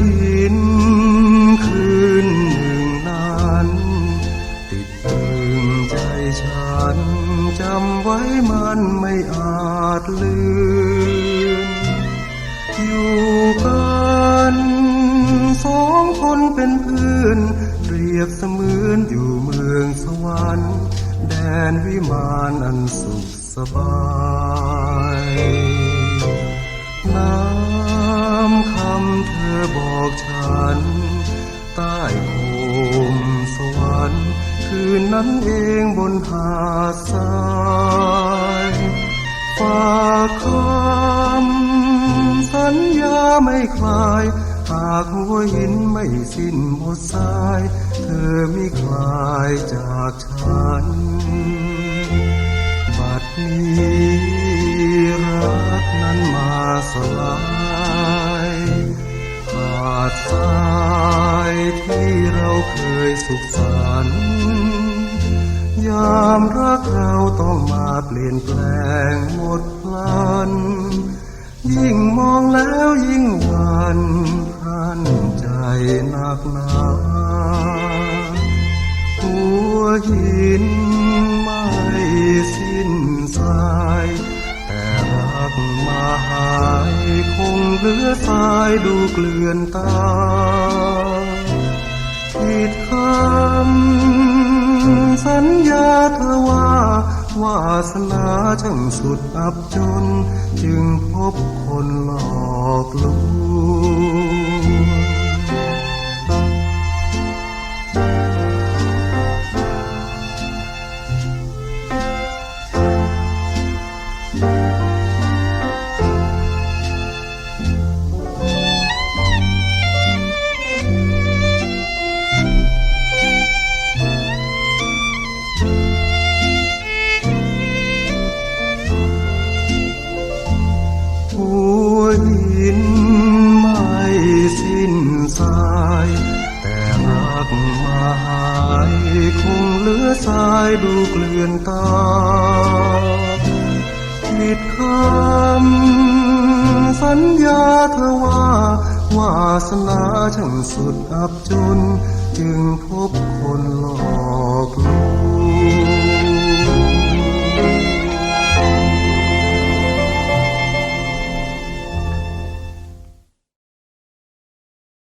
หินคืนหนึ่งนั้น ติดตรึงใจฉัน จำไว้มันไม่อาจลืม อยู่กันสองคนเป็นเพื่อน เปรียบเสมือนอยู่เมืองสวรรค์แดนวิมานอันสุขสบายน้ำ เธอบอกฉัน ใต้โคมสวรรค์ คืนนั้นเองบนหาดทรายฝากคำสัญญาไม่คลาย หากหัวหินไม่สิ้นหมดสาย เธอไม่คลายจากฉัน ที่เราเคยสุขสันต์ยามรักเราต้องมาเปลี่ยนแปลงหมดพลัน ยิ่งมองแล้วยิ่งหวันพรันใจหนักหนาหัวหินไม่สิ้นสายแต่รักมาหายคงเหลือสายดูเกลื่อนตา สัญญาเธอว่าวาสนาช่างสุดอับจน จึงพบคนหลอ หัวหินไม่สิ้นสาย แต่รักมาหายคงเหลือสายดูเกลื่อนตาผิดคำสัญญาเธอว่าวาสนาช่างสุดอับจน จึงพบคนหลอก